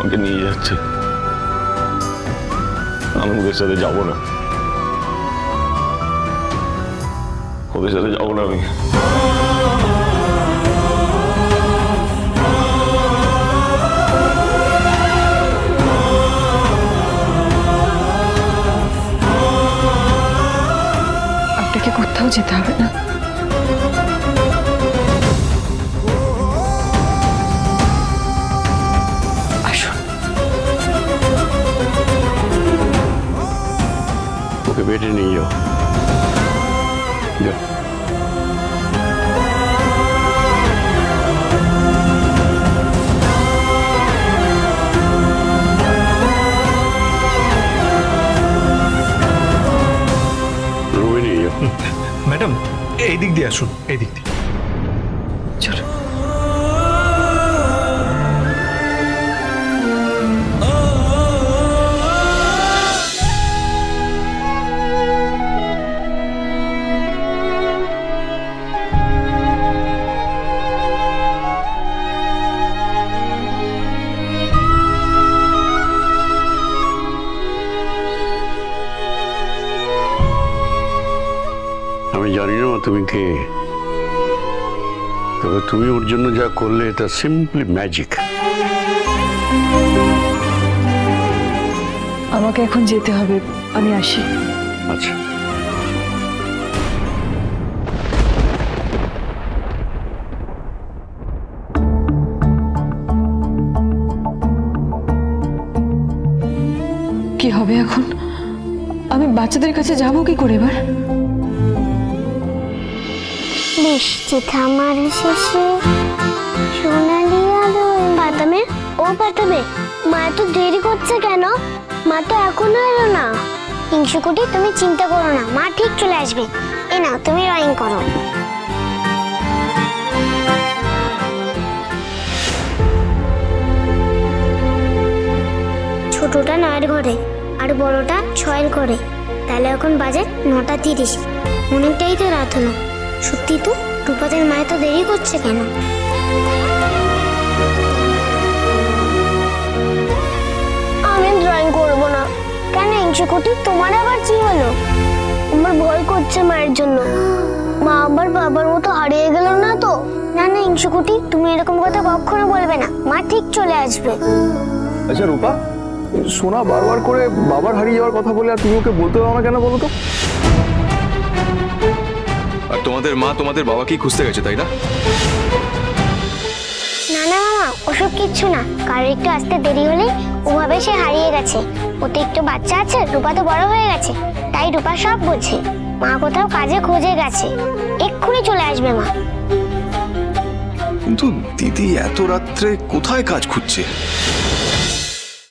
আমাকে নিয়ে যাচ্ছে আমি ওদের সাথে যাব না ওদের সাথে যাব না আমি আপনাকে কোথাও যেতে হবে না ওকে বেডে নিয়ে যাও যাও। রুমে নিয়ে যাও ম্যাডাম এই দিক দিয়ে আসুন এই দিক দিয়ে চলুন আমি জানি না তুমি কে। তবে তুমি ওর জন্য যা করলে এটা সিম্পলি ম্যাজিক আমাকে এখন যেতে হবে আমি আসি। আচ্ছা। কি হবে এখন? আমি বাচ্চাদের কাছে যাব কি করে এবার? বৃষ্টি থামার শেষে সোনালি আলো পাতামে ও পাতামে মা এত দেরি করছে কেন? মা তো এখনও এলো না। হিংসুকুটি তুমি চিন্তা করো না, মা ঠিক চলে আসবে। এ নাও, তুমি ড্রয়িং করো। ছোটটা নয়ের ঘরে, আর বড়টা ছয়ের ঘরে। তাহলে এখন বাজে নটা তিরিশ। অনেকটাই তো রাত হলো। সত্যি তো? রূপাদের মায়ের তো দেরি করছে কেন? আমি ড্রয়িং করব না। কেন ইংশুকুটি তোমার আবার কি হলো? আমার ভয় করছে মায়ের জন্য। মা আবার বাবার মতো হারিয়ে গেল না তো? না না ইংশুকুটি তুমি এরকম কথা কখনো বলবে না। মা ঠিক চলে আসবে। আচ্ছা রূপা সোনা বারবার করে বাবার হারিয়ে যাওয়ার কথা বলে আর তুমি ওকে বলতে দাও না কেন বলো তো? আর তোমাদের মা তোমাদের বাবাকেই খুঁজতে গেছে তাই না? না না মামা ওসব কিচ্ছু না। কারোর একটু আসতে দেরি হলে ওভাবে সে হারিয়ে গেছে। ওতে একটু বাচ্চা আছে রূপা তো বড় হয়ে গেছে তাই রূপা সব বোঝে। মা কোথাও কাজে খোঁজে গেছে। এক্ষুনি চলে আসবে মা। কিন্তু দিদি এত রাত্রে কোথায় কাজ খুঁজছে?